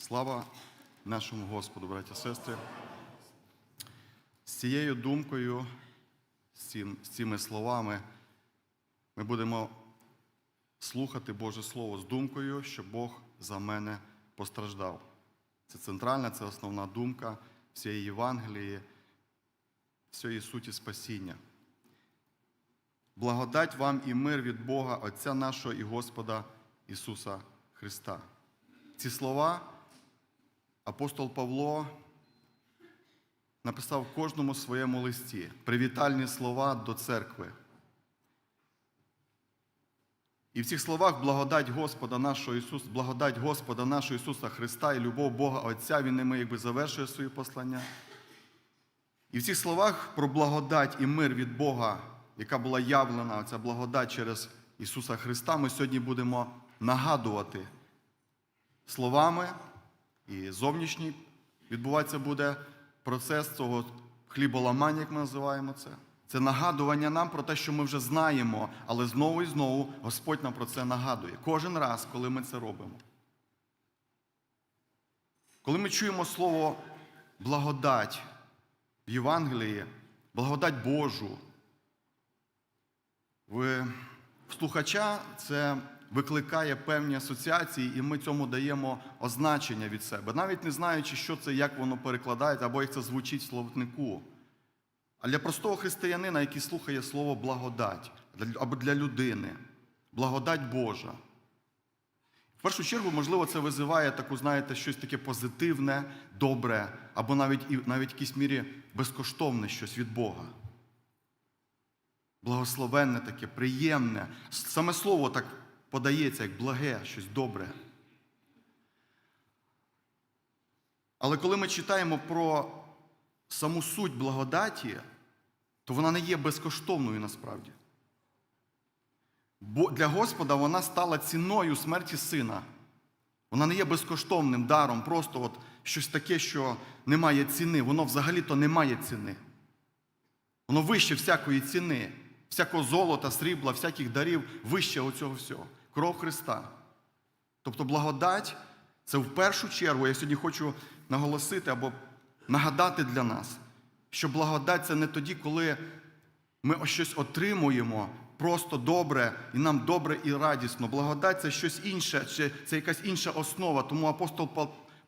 Слава нашому Господу, браті сестри. З цією думкою, з цими словами ми будемо слухати Боже Слово з думкою, що Бог за мене постраждав. Це центральна, це основна думка всієї Євангелії, всієї суті спасіння. Благодать вам і мир від Бога, Отця нашого і Господа Ісуса Христа. Ці слова апостол Павло написав кожному своєму листі привітальні слова до церкви. І в цих словах благодать Господа нашого Ісуса, благодать Господа нашого Ісуса Христа і любов Бога Отця, Він ними якби завершує свої послання. І в цих словах про благодать і мир від Бога, яка була явлена, ця благодать через Ісуса Христа, ми сьогодні будемо нагадувати словами і зовнішній відбуватися буде процес цього хліболамання, як ми називаємо це. Це нагадування нам про те, що ми вже знаємо, але знову і знову Господь нам про це нагадує. Кожен раз, коли ми це робимо. Коли ми чуємо слово благодать в Євангелії, благодать Божу, в слухача це викликає певні асоціації, і ми цьому даємо означення від себе, навіть не знаючи, що це, як воно перекладається, або як це звучить в словнику. А для простого християнина, який слухає слово благодать, або для людини, благодать Божа. В першу чергу, можливо, це визиває таку, знаєте, щось таке позитивне, добре, або навіть навіть в якійсь мірі безкоштовне щось від Бога. Благословенне таке, приємне. Саме слово так подається, як благе, щось добре. Але коли ми читаємо про саму суть благодаті, то вона не є безкоштовною насправді. Бо для Господа вона стала ціною смерті сина. Вона не є безкоштовним даром, просто от щось таке, що не має ціни. Воно взагалі-то не має ціни. Воно вище всякої ціни, всякого золота, срібла, всяких дарів, вище оцього всього. Кров Христа. Тобто благодать це в першу чергу, я сьогодні хочу наголосити або нагадати для нас, що благодать це не тоді, коли ми щось отримуємо просто добре, і нам добре і радісно. Благодать це щось інше, чи це якась інша основа. Тому апостол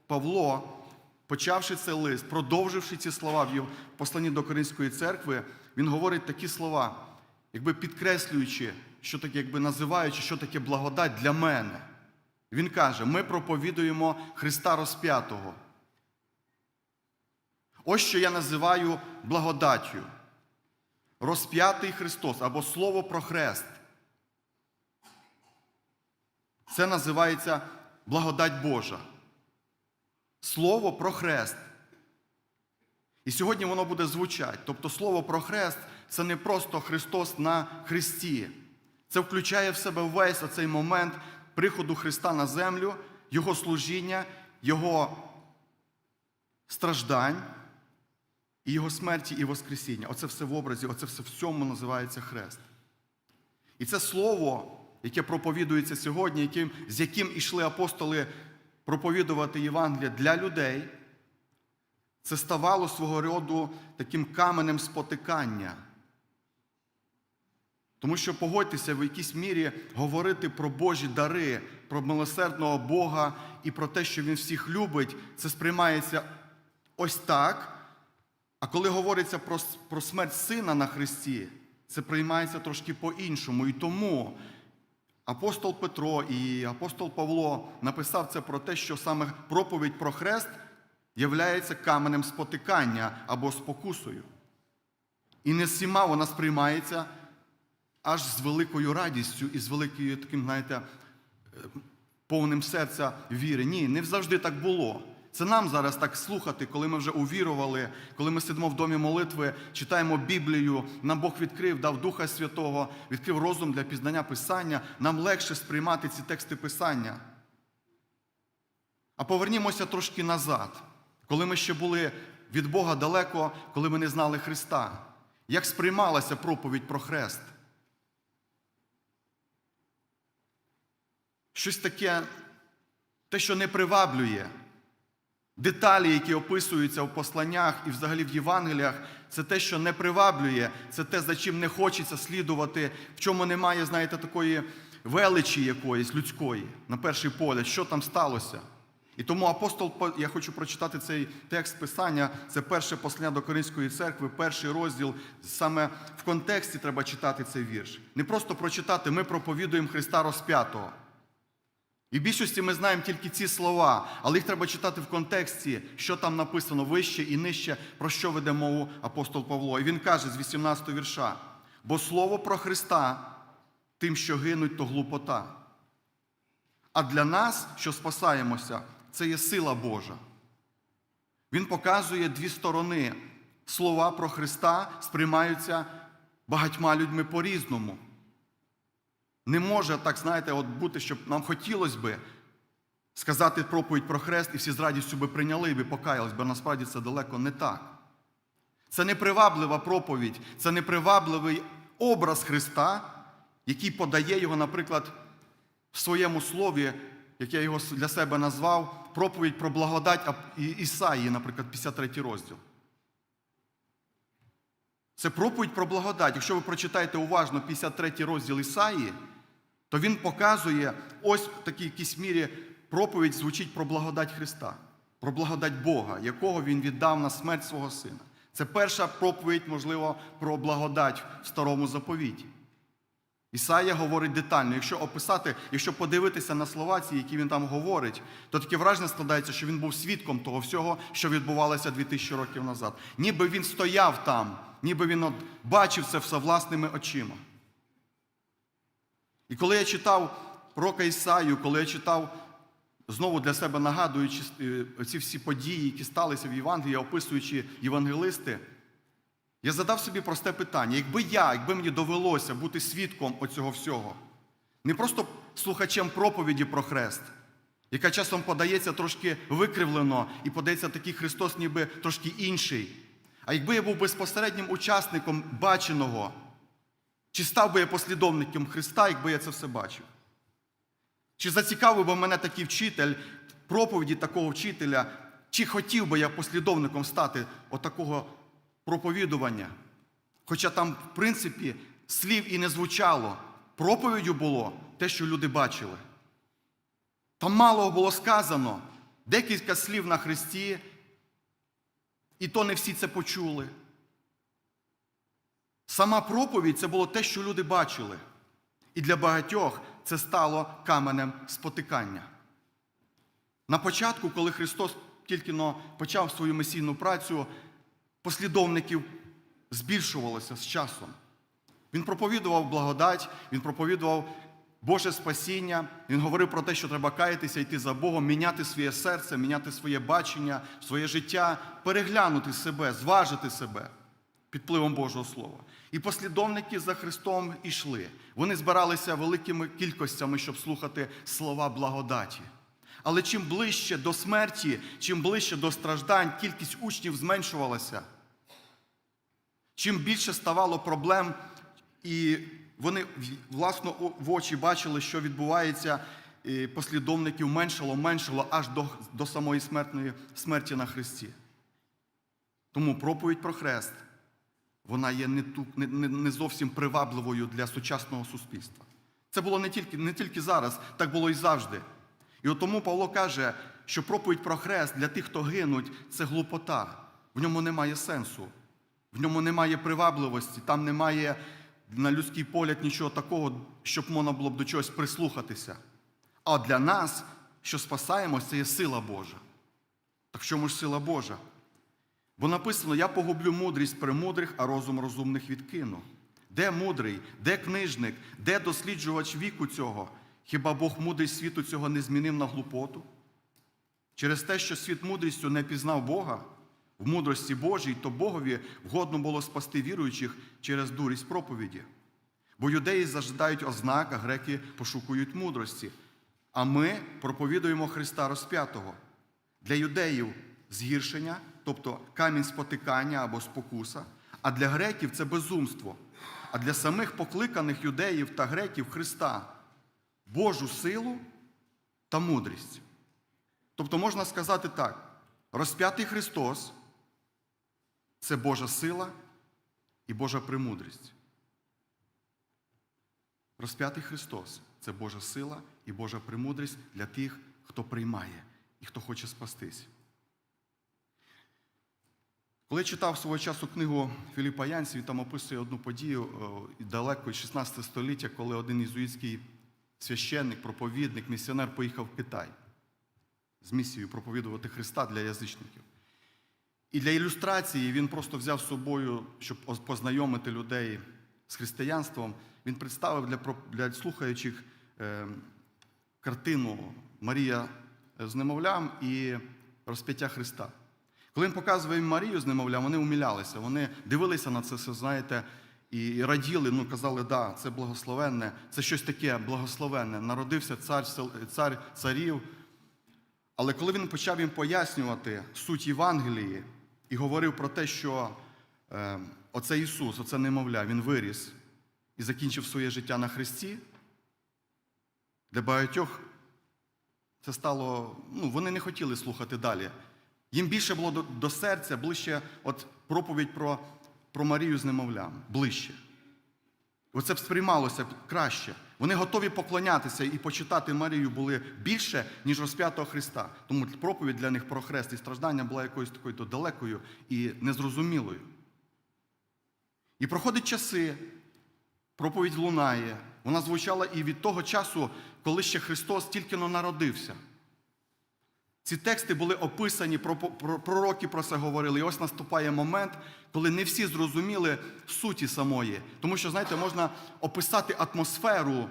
Павло, почавши цей лист, продовживши ці слова в посланні до Коринської церкви, він говорить такі слова, якби підкреслюючи, що таке, якби називаючи, що таке благодать для мене. Він каже: ми проповідуємо Христа розп'ятого. Ось що я називаю благодаттю. Розп'ятий Христос або Слово про хрест. Це називається благодать Божа. Слово про хрест. І сьогодні воно буде звучати. Тобто слово про хрест це не просто Христос на Христі. Це включає в себе весь оцей момент приходу Христа на землю, Його служіння, Його страждань і Його смерті і Воскресіння. Оце все в образі, оце все в цьому називається хрест. І це слово, яке проповідується сьогодні, яким, з яким ішли апостоли проповідувати Євангелія для людей, це ставало свого роду таким каменем спотикання. Тому що погодьтеся в якійсь мірі говорити про Божі дари, про милосердного Бога і про те, що Він всіх любить, це сприймається ось так. А коли говориться про, про смерть сина на Христі, це приймається трошки по-іншому. І тому апостол Петро і апостол Павло написав це про те, що саме проповідь про хрест являється каменем спотикання або спокусою. І не всіма вона сприймається аж з великою радістю і з великою таким, знаєте, е, повним серця віри. Ні, не завжди так було. Це нам зараз так слухати, коли ми вже увірували, коли ми сидимо в домі молитви, читаємо Біблію, нам Бог відкрив, дав Духа Святого, відкрив розум для пізнання Писання, нам легше сприймати ці тексти Писання. А повернімося трошки назад, коли ми ще були від Бога далеко, коли ми не знали Христа. Як сприймалася проповідь про хрест? Щось таке, те, що не приваблює, деталі, які описуються в посланнях і взагалі в Євангеліях, це те, що не приваблює, це те, за чим не хочеться слідувати, в чому немає, знаєте, такої величі якоїсь людської, на перший погляд, що там сталося. І тому апостол, я хочу прочитати цей текст Писання, це перше послання до Коринської церкви, перший розділ. Саме в контексті треба читати цей вірш. Не просто прочитати, ми проповідуємо Христа розп'ятого. І в більшості ми знаємо тільки ці слова, але їх треба читати в контексті, що там написано вище і нижче, про що веде мову апостол Павло. І він каже з 18 вірша: бо слово про Христа тим, що гинуть, то глупота. А для нас, що спасаємося, це є сила Божа. Він показує дві сторони. Слова про Христа сприймаються багатьма людьми по-різному. Не може так, знаєте, от бути, щоб нам хотілося би сказати проповідь про хрест, і всі з радістю би прийняли і би покаялись, бо насправді це далеко не так. Це неприваблива проповідь, це непривабливий образ Христа, який подає його, наприклад, в своєму слові, як я його для себе назвав, проповідь про благодать а- І- Ісаїї, наприклад, 53 розділ. Це проповідь про благодать. Якщо ви прочитаєте уважно 53 розділ Ісаї, то він показує ось в такій якійсь мірі проповідь звучить про благодать Христа, про благодать Бога, якого Він віддав на смерть свого Сина. Це перша проповідь, можливо, про благодать в старому заповіті. Ісая говорить детально. Якщо описати, якщо подивитися на слова ці, які він там говорить, то таке враження складається, що він був свідком того всього, що відбувалося 2000 років назад. Ніби він стояв там, ніби він бачив це все власними очима. І коли я читав пророка Ісаю, коли я читав, знову для себе нагадуючи е, ці всі події, які сталися в Євангелії, описуючи євангелисти, я задав собі просте питання: якби я, якби мені довелося бути свідком оцього всього, не просто слухачем проповіді про хрест, яка часом подається трошки викривлено і подається такий Христос, ніби трошки інший. А якби я був безпосереднім учасником баченого, чи став би я послідовником Христа, якби я це все бачив? Чи зацікавив би мене такий вчитель, проповіді такого вчителя, чи хотів би я послідовником стати отакого проповідування? Хоча там, в принципі, слів і не звучало, проповіддю було те, що люди бачили. Там мало було сказано, декілька слів на Христі, і то не всі це почули. Сама проповідь це було те, що люди бачили. І для багатьох це стало каменем спотикання. На початку, коли Христос тільки но почав свою месійну працю, послідовників збільшувалося з часом. Він проповідував благодать, він проповідував Боже спасіння, він говорив про те, що треба каятися, йти за Богом, міняти своє серце, міняти своє бачення, своє життя, переглянути себе, зважити себе під впливом Божого Слова. І послідовники за Христом ішли. Вони збиралися великими кількостями, щоб слухати слова благодаті. Але чим ближче до смерті, чим ближче до страждань, кількість учнів зменшувалася. Чим більше ставало проблем, і вони власно в очі бачили, що відбувається, послідовників меншало, меншало аж до, до самої смертної смерті на Христі. Тому проповідь про хрест, вона є не, ту, не, не, зовсім привабливою для сучасного суспільства. Це було не тільки, не тільки зараз, так було і завжди. І от тому Павло каже, що проповідь про хрест для тих, хто гинуть, це глупота. В ньому немає сенсу, в ньому немає привабливості, там немає на людський погляд нічого такого, щоб можна було б до чогось прислухатися. А для нас, що спасаємось, це є сила Божа. Так в чому ж сила Божа? Бо написано: я погублю мудрість премудрих, а розум розумних відкину. Де мудрий, де книжник, де досліджувач віку цього? Хіба Бог мудрість світу цього не змінив на глупоту? Через те, що світ мудрістю не пізнав Бога в мудрості Божій, то Богові вгодно було спасти віруючих через дурість проповіді. Бо юдеї зажидають ознак, а греки пошукують мудрості. А ми проповідуємо Христа розп'ятого. Для юдеїв згіршення, тобто камінь спотикання або спокуса, а для греків це безумство. А для самих покликаних юдеїв та греків Христа Божу силу та мудрість. Тобто можна сказати так: Розп'ятий Христос це Божа сила і Божа премудрість. Розп'ятий Христос це Божа сила і Божа премудрість для тих, хто приймає і хто хоче спастись. Коли я читав свого часу книгу Філіпа Янці, він там описує одну подію е, далеко із 16 століття, коли один ізуїтський священник, проповідник, місіонер поїхав в Китай з місією проповідувати Христа для язичників. І для ілюстрації він просто взяв з собою, щоб познайомити людей з християнством. Він представив для, для слухаючих е, картину Марія з немовлям і розп'яття Христа. Коли він показує їм Марію з немовлям, вони умілялися, вони дивилися на це все, знаєте, і раділи, ну казали, да, це благословенне, це щось таке благословенне. Народився цар, цар царів. Але коли він почав їм пояснювати суть Євангелії і говорив про те, що е, оце Ісус, оце немовля, Він виріс і закінчив своє життя на Христі, для багатьох це стало, ну, вони не хотіли слухати далі. Їм більше було до, до серця, ближче от проповідь про, про Марію з немовлям, ближче. Оце б сприймалося краще. Вони готові поклонятися і почитати Марію були більше, ніж розп'ятого Христа. Тому проповідь для них про хрест і страждання була якоюсь такою то далекою і незрозумілою. І проходять часи, проповідь лунає. Вона звучала і від того часу, коли ще Христос тільки но народився. Ці тексти були описані, про- про- пророки про це говорили. І ось наступає момент, коли не всі зрозуміли суті самої. Тому що, знаєте, можна описати атмосферу,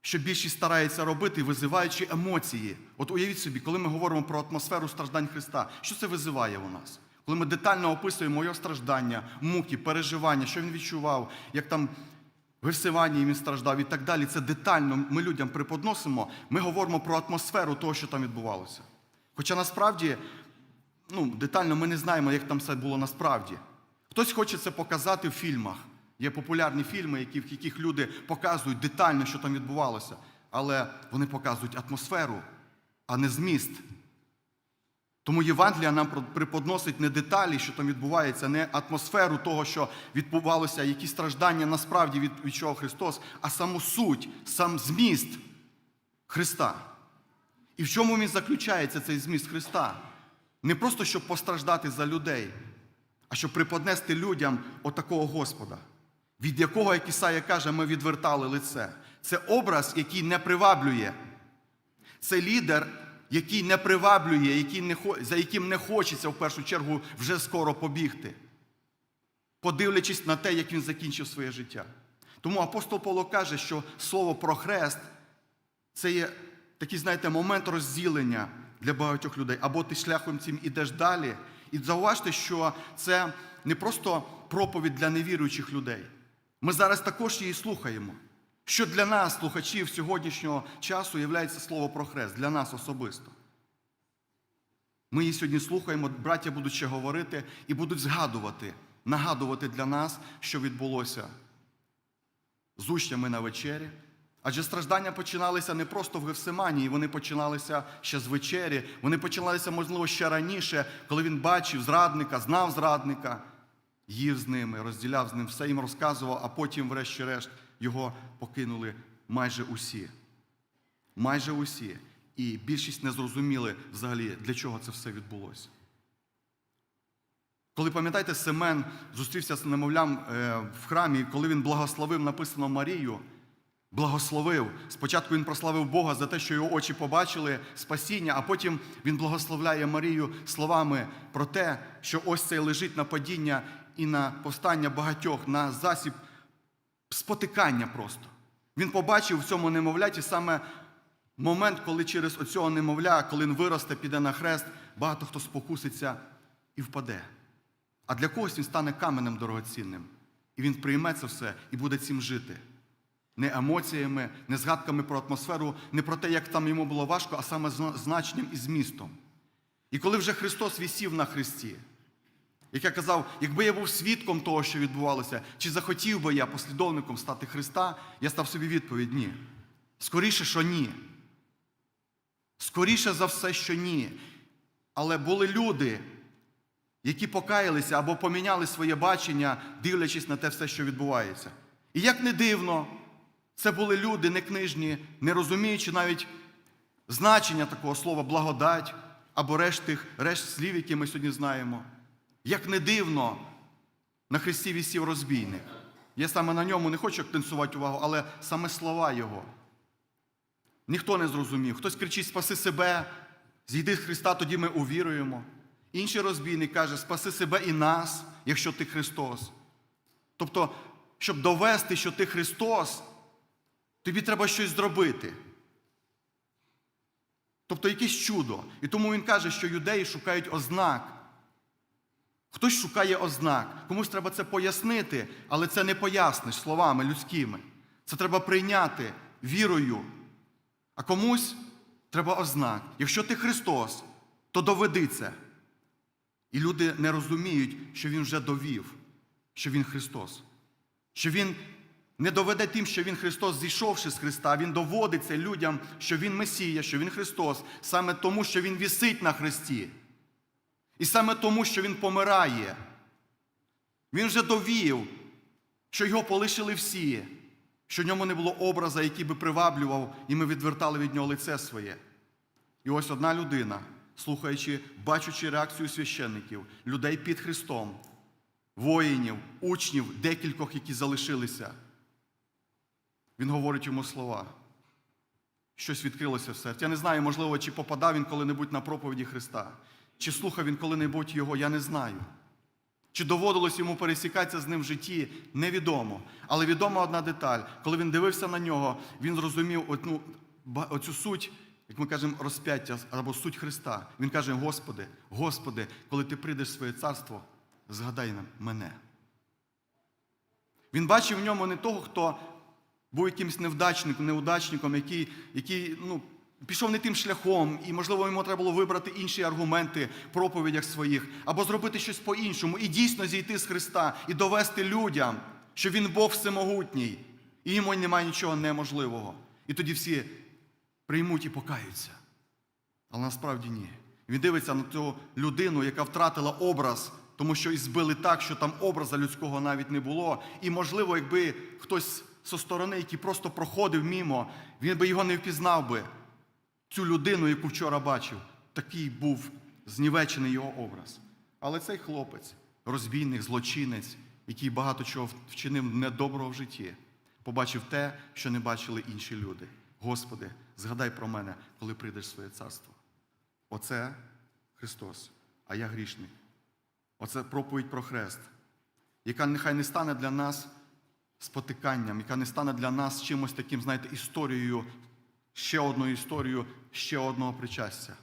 що більшість старається робити, визиваючи емоції. От уявіть собі, коли ми говоримо про атмосферу страждань Христа, що це визиває у нас? Коли ми детально описуємо його страждання, муки, переживання, що він відчував, як там в Герсиванії він страждав і так далі. Це детально ми людям преподносимо. Ми говоримо про атмосферу того, що там відбувалося. Хоча насправді, ну, детально ми не знаємо, як там все було насправді. Хтось хоче це показати в фільмах. Є популярні фільми, в яких люди показують детально, що там відбувалося. Але вони показують атмосферу, а не зміст. Тому Євангелія нам преподносить не деталі, що там відбувається, не атмосферу того, що відбувалося, які страждання насправді від, відчував Христос, а саму суть, сам зміст Христа. І в чому він заключається, цей зміст Христа? Не просто щоб постраждати за людей, а щоб преподнести людям отакого Господа, від якого, як Ісая каже, ми відвертали лице. Це образ, який не приваблює. Це лідер, який не приваблює, який не, за яким не хочеться в першу чергу вже скоро побігти, подивлячись на те, як він закінчив своє життя. Тому апостол Павло каже, що слово про хрест це є такий, знаєте, момент розділення для багатьох людей. Або ти шляхом цим ідеш далі. І зауважте, що це не просто проповідь для невіруючих людей. Ми зараз також її слухаємо. Що для нас, слухачів сьогоднішнього часу, є слово про хрест, для нас особисто. Ми її сьогодні слухаємо, браття будуть ще говорити і будуть згадувати, нагадувати для нас, що відбулося з учнями на вечері. Адже страждання починалися не просто в Гефсиманії, вони починалися ще з вечері, вони починалися, можливо, ще раніше, коли він бачив зрадника, знав зрадника, їв з ними, розділяв з ним, все їм розказував, а потім, врешті-решт, його покинули майже усі. Майже усі. І більшість не зрозуміли взагалі, для чого це все відбулося. Коли пам'ятаєте, Семен зустрівся з немовлям е, в храмі, коли він благословив, написано Марію, благословив. Спочатку він прославив Бога за те, що його очі побачили спасіння, а потім він благословляє Марію словами про те, що ось це лежить на падіння і на повстання багатьох, на засіб спотикання просто. Він побачив в цьому немовляті саме момент, коли через оцього немовля, коли він виросте, піде на хрест, багато хто спокуситься і впаде. А для когось він стане каменем дорогоцінним. І він прийме це все і буде цим жити. Не емоціями, не згадками про атмосферу, не про те, як там йому було важко, а саме зна- значенням і змістом. І коли вже Христос вісів на хресті, як я казав, якби я був свідком того, що відбувалося, чи захотів би я послідовником стати Христа, я став собі відповідь ні. Скоріше, що ні. Скоріше за все, що ні. Але були люди, які покаялися або поміняли своє бачення, дивлячись на те все, що відбувається. І як не дивно, це були люди не книжні, не розуміючи навіть значення такого слова благодать або решт решт слів, які ми сьогодні знаємо. Як не дивно, на Христі вісів розбійник. Я саме на ньому не хочу акцентувати увагу, але саме слова Його. Ніхто не зрозумів. Хтось кричить: спаси себе, зійди з Христа, тоді ми увіруємо. Інший розбійник каже, спаси себе і нас, якщо ти Христос. Тобто, щоб довести, що ти Христос, тобі треба щось зробити. Тобто якесь чудо. І тому він каже, що юдеї шукають ознак. Хтось шукає ознак. Комусь треба це пояснити, але це не поясниш словами людськими. Це треба прийняти вірою. А комусь треба ознак. Якщо ти Христос, то доведи це. І люди не розуміють, що Він вже довів, що Він Христос. Що Він не доведе тим, що Він Христос, зійшовши з Христа, Він доводить це людям, що Він Месія, що Він Христос, саме тому, що Він вісить на Христі. І саме тому, що Він помирає. Він вже довів, що його полишили всі, що в ньому не було образа, який би приваблював, і ми відвертали від нього лице своє. І ось одна людина, слухаючи, бачучи реакцію священників, людей під Христом, воїнів, учнів, декількох, які залишилися, він говорить йому слова. Щось відкрилося в серці. Я не знаю, можливо, чи попадав він коли-небудь на проповіді Христа, чи слухав він коли-небудь його, я не знаю. Чи доводилось йому пересікатися з ним в житті, невідомо. Але відома одна деталь. Коли він дивився на нього, він зрозумів одну, оцю суть, як ми кажемо, розп'яття або суть Христа. Він каже: Господи, Господи, коли ти прийдеш в своє царство, згадай мене. Він бачив в ньому не того, хто був якимось невдачником, неудачником, який, який ну, пішов не тим шляхом, і, можливо, йому треба було вибрати інші аргументи в проповідях своїх, або зробити щось по-іншому, і дійсно зійти з Христа і довести людям, що Він Бог всемогутній, і йому немає нічого неможливого. І тоді всі приймуть і покаються. Але насправді ні. Він дивиться на ту людину, яка втратила образ, тому що і збили так, що там образа людського навіть не було. І, можливо, якби хтось зі сторони, який просто проходив мімо, він би його не впізнав би. Цю людину, яку вчора бачив, такий був знівечений його образ. Але цей хлопець, розбійник, злочинець, який багато чого вчинив недоброго в житті, побачив те, що не бачили інші люди. Господи, згадай про мене, коли прийдеш в своє царство. Оце Христос, а я грішник. Оце проповідь про хрест, яка нехай не стане для нас спотиканням, яка не стане для нас чимось таким, знаєте, історією, ще одною історією, ще одного причастя.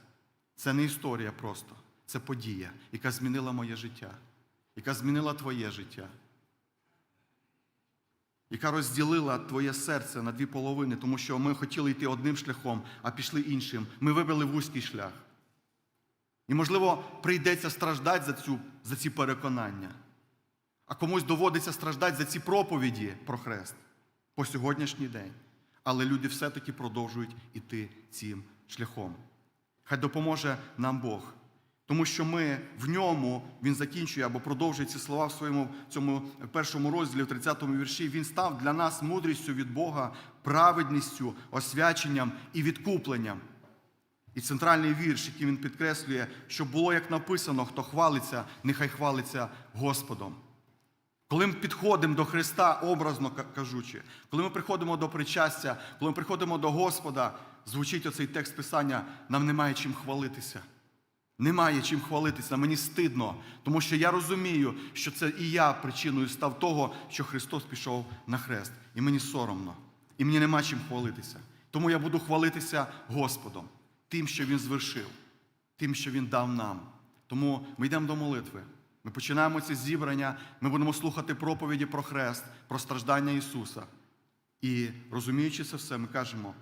Це не історія просто, це подія, яка змінила моє життя, яка змінила твоє життя, яка розділила твоє серце на дві половини, тому що ми хотіли йти одним шляхом, а пішли іншим. Ми вибрали вузький шлях. І, можливо, прийдеться страждати за, цю, за ці переконання. А комусь доводиться страждати за ці проповіді про хрест по сьогоднішній день. Але люди все-таки продовжують іти цим шляхом. Хай допоможе нам Бог. Тому що ми в ньому, він закінчує або продовжує ці слова в своєму цьому першому розділі, в 30-му вірші. Він став для нас мудрістю від Бога, праведністю, освяченням і відкупленням. І центральний вірш, який він підкреслює, що було як написано, хто хвалиться, нехай хвалиться Господом. Коли ми підходимо до Христа, образно кажучи, коли ми приходимо до причастя, коли ми приходимо до Господа, звучить оцей текст Писання, нам немає чим хвалитися. Немає чим хвалитися, мені стидно, тому що я розумію, що це і я причиною став того, що Христос пішов на хрест. І мені соромно, і мені нема чим хвалитися. Тому я буду хвалитися Господом, тим, що Він звершив, тим, що Він дав нам. Тому ми йдемо до молитви. Ми починаємо це зібрання, ми будемо слухати проповіді про хрест, про страждання Ісуса. І розуміючи це все, ми кажемо,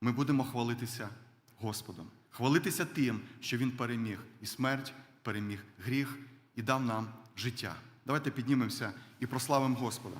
ми будемо хвалитися Господом, хвалитися тим, що Він переміг і смерть, переміг гріх і дав нам життя. Давайте піднімемося і прославимо Господа.